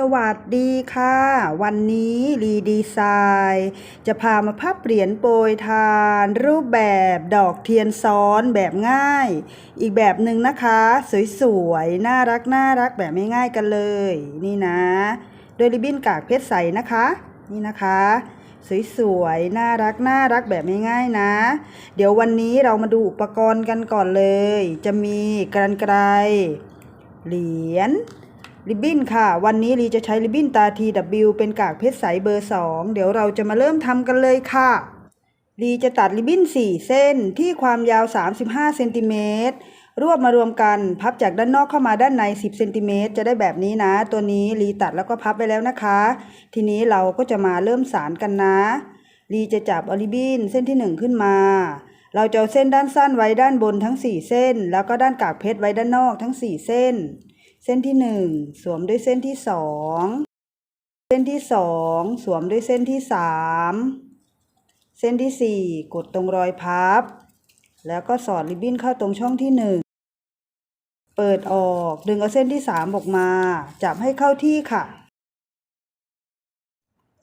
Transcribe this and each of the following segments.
สวัสดีค่ะ วันนี้รีดีไซน์จะพามาพับเหรียญโปรยทาน รูปแบบดอกเทียนซ้อนแบบง่าย อีกแบบหนึ่งนะคะ สวยๆ น่ารักน่ารักแบบไม่ง่ายกันเลย นี่นะ โดยริบบิ้นกากเพชรใสนะคะ นี่นะคะสวยๆ น่ารัก น่ารักแบบไม่ง่ายนะ เดี๋ยววันนี้เรามาดูอุปกรณ์กันก่อนเลย จะมีกรรไกรเหรียญ ริบบิ้นค่ะ วันนี้ลีจะใช้ริบบิ้นตา TW เป็นกากเพชรใสเบอร์ 2 เดี๋ยวเราจะมาเริ่มทำกันเลยค่ะลีจะตัดริบบิ้น 4 เส้นที่ความยาว 35เซนติเมตรรวบมารวมกันพับจากด้านนอกเข้ามาด้านใน 10เซนติเมตรจะได้แบบนี้นะ ตัวนี้ลีตัดแล้วก็พับไปแล้วนะคะ ทีนี้เราก็จะมาเริ่มสารกันนะลีจะจับอาริบบิ้นเส้นที่ 1 ขึ้นมา เราจะเอาเส้นด้านสั้นไว้ด้านบนทั้ง 4 เส้น แล้วก็ด้านกากเพชรไว้ด้านนอกทั้ง 4 เส้น เส้นที่หนึ่งสวมด้วยเส้นที่สองเส้นที่สองสวมด้วยเส้นที่สามเส้นที่สี่กดตรงรอยพับ แล้วก็สอดริบบิ้นเข้าตรงช่องที่หนึ่งเปิดออกดึงเอาเส้นที่สามออกมา จับให้เข้าที่ค่ะ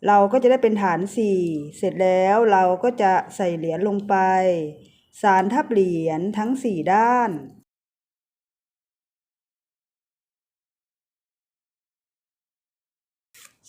เราก็จะได้เป็นฐานสี่เสร็จแล้วเราก็จะใส่เหรียญลงไป สารทับเหรียญทั้งสี่ด้าน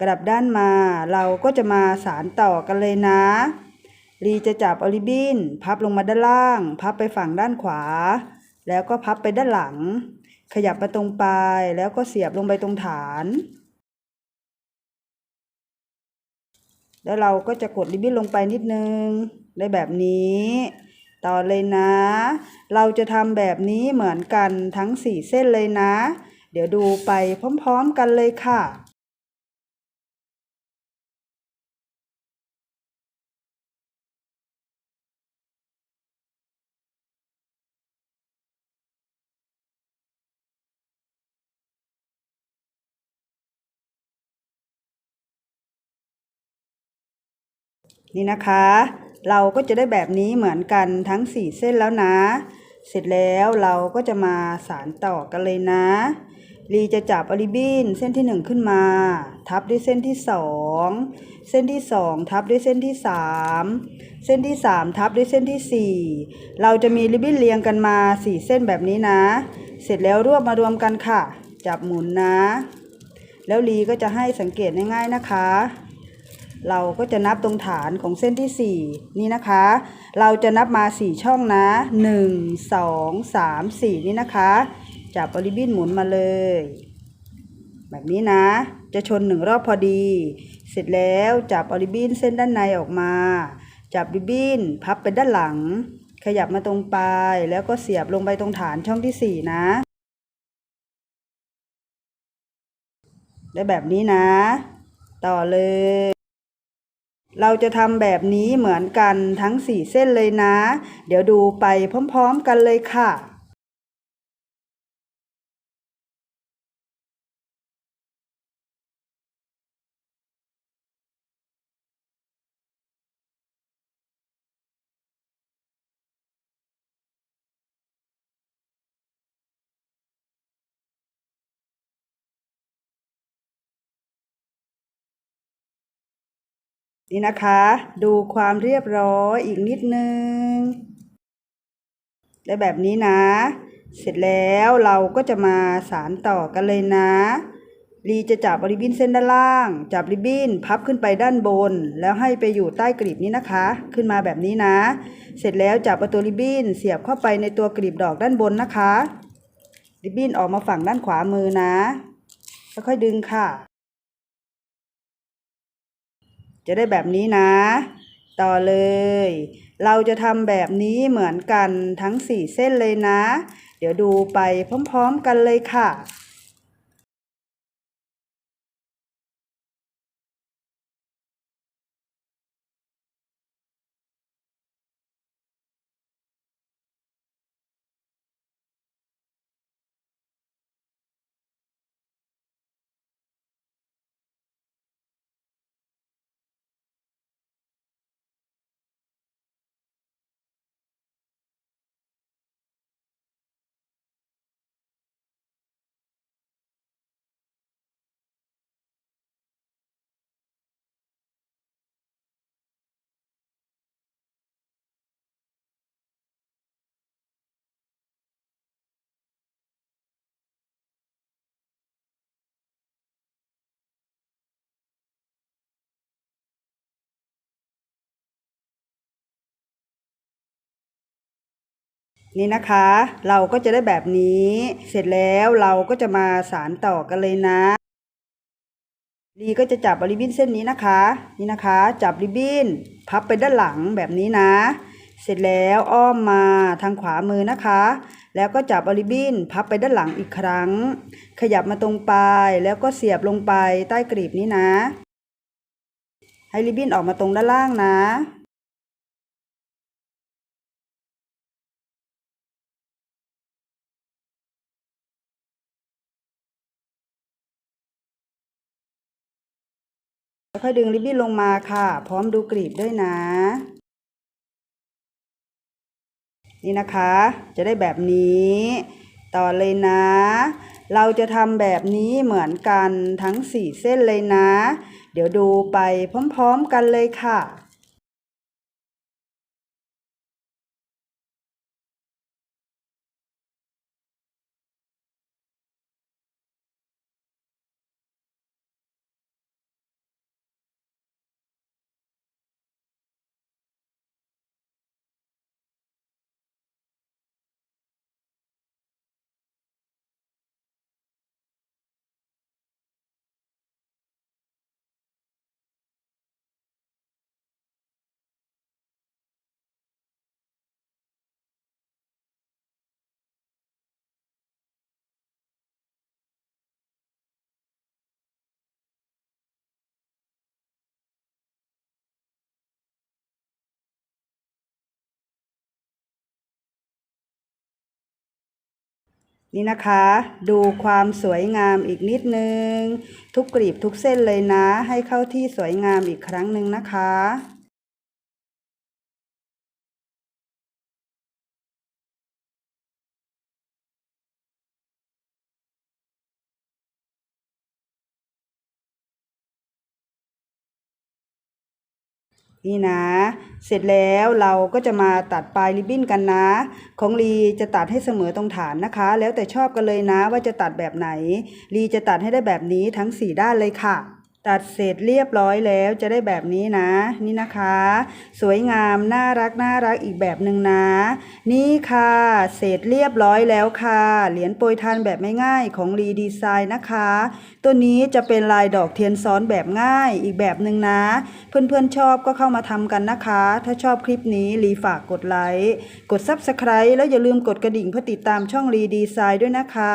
กลับด้านมา เราก็จะมาสารต่อกันเลยนะลีจะจับอลิบิน พับลงมาด้านล่าง พับไปฝั่งด้านขวา แล้วก็พับไปด้านหลัง ขยับมาตรงปลายแล้วก็เสียบลงไปตรงฐาน แล้วเราก็จะกดริบบิ้นลงไปนิดนึงได้แบบนี้ ต่อเลยนะ เราจะทำแบบนี้เหมือนกันทั้งสี่เส้นเลยนะ เดี๋ยวดูไปพร้อมๆกันเลยค่ะ นี่นะคะ เราก็จะได้แบบนี้เหมือนกันทั้ง 4 เส้นแล้วนะ เสร็จแล้วเราก็จะมาสารต่อกันเลยนะลีจะจับอลิบินเส้นที่ 1 ขึ้นมา ทับด้วยเส้นที่ 2 เส้นที่ 2 ทับด้วยเส้นที่ 3 เส้นที่ 3 ทับด้วยเส้นที่ 4 เราจะมีริบบิ้นเรียงกันมา 4 เส้นแบบนี้นะ เสร็จแล้วรวบมารวมกันค่ะ จับหมุนนะ แล้วลีก็จะให้สังเกตง่ายๆนะคะ เราก็จะนับตรงฐานของเส้นที่ 4 นี่นะคะ เราจะนับมา 4 ช่องนะ 1 2 3 4 นี่นะคะ จับอริบบิ้นหมุนมาเลย แบบนี้นะ จะชนหนึ่งรอบพอดี เสร็จแล้วจับอริบบิ้นเส้นด้านในออกมา จับริบบิ้นพับไปด้านหลัง ขยับมาตรงปลายแล้วก็เสียบลงไปตรงฐานช่องที่ 4 นะ ได้แบบนี้นะ ต่อเลย เราจะทำแบบนี้เหมือนกันทั้ง 4 เส้นเลยนะ เดี๋ยวดูไปพร้อมๆกันเลยค่ะ นี่นะคะ ดูความเรียบร้อยอีกนิดนึง ได้แบบนี้นะ เสร็จแล้วเราก็จะมาสารต่อกันเลยนะลีจะจับริบบิ้นเส้นด้านล่าง จับริบบิ้นพับขึ้นไปด้านบน แล้วให้ไปอยู่ใต้กลีบนี้นะคะ ขึ้นมาแบบนี้นะ เสร็จแล้วจับเอาตัวริบบิ้นเสียบเข้าไปในตัวกลีบดอกด้านบนนะคะ ริบบิ้นออกมาฝั่งด้านขวามือนะค่อยๆดึงค่ะ จะได้แบบนี้นะ ต่อเลย เราจะทำแบบนี้เหมือนกันทั้ง 4 เส้นเลยนะ เดี๋ยวดูไปพร้อมๆกันเลยค่ะ นี่นะคะ เราก็จะได้แบบนี้ เสร็จแล้วเราก็จะมาสารต่อกันเลยนะลีก็จะจับริบบิ้นเส้นนี้นะคะ นี่นะคะ จับริบบิ้น พับไปด้านหลังแบบนี้นะ เสร็จแล้วอ้อมมาทางขวามือนะคะ แล้วก็จับริบบิ้น พับไปด้านหลังอีกครั้ง ขยับมาตรงปลายแล้วก็เสียบลงไปใต้กรีบนี้นะ ให้ริบบิ้นออกมาตรงด้านล่างนะ ค่อยดึงริบบิ้นลงมาค่ะ พร้อมดูกรีบด้วยนะ นี่นะคะ จะได้แบบนี้ ต่อเลยนะ เราจะทำแบบนี้เหมือนกันทั้งสี่เส้นเลยนะ เดี๋ยวดูไปพร้อมๆกันเลยค่ะ นี่นะคะ ดูความสวยงามอีกนิดนึง ทุกกรีบทุกเส้นเลยนะ ให้เข้าที่สวยงามอีกครั้งหนึ่งนะคะ นี่นะ เสร็จแล้วเราก็จะมาตัดปลายริบบิ้นกันนะ ของลีจะตัดให้เสมอตรงฐานนะคะ แล้วแต่ชอบกันเลยนะว่าจะตัดแบบไหนลีจะตัดให้ได้แบบนี้ทั้ง 4 ด้านเลยค่ะ ตัดเสร็จเรียบร้อยแล้วจะได้แบบนี้นะ นี่นะคะ สวยงามน่ารักน่ารักอีกแบบหนึ่งนะ นี่ค่ะ เสร็จเรียบร้อยแล้วค่ะ เหรียญโปรยทานแบบไม่ง่ายของรีดีไซน์นะคะ ตัวนี้จะเป็นลายดอกเทียนซ้อนแบบง่ายอีกแบบหนึ่งนะ เพื่อนๆชอบก็เข้ามาทำกันนะคะ ถ้าชอบคลิปนี้รีฝากกดไลค์กด Subscribe แล้วอย่าลืมกดกระดิ่งเพื่อติดตามช่องรีดีไซน์ด้วยนะคะ